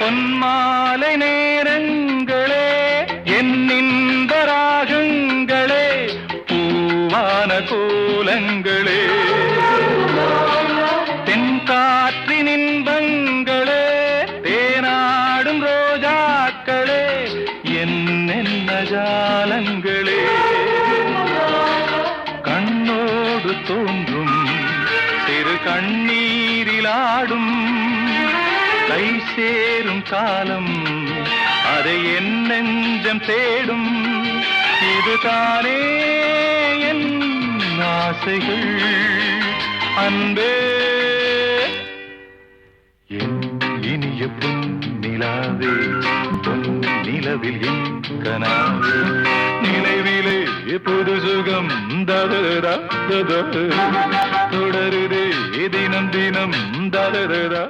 பொன்மாலை நேரங்களே என் ராகங்களே பூவான கோலங்களே. தென்காற்றின் இன்பங்களே தேனாடும் ரோஜாக்களே என்னென்ன ஜாலங்களே. கண்ணோடு தோன்றும் திரு கண்ணீரிலாடும் கை சேரும் காலம். அதை என் நெஞ்சம் தேடும். இதுதானே என் ஆசைகள். அன்பே. என் இனிய பொன் நிலாவே பொன் நிலவில் என் கனாவே. நினைவிலே புது சுகம் ததரா தொடருதே தினம் தினம் ததரா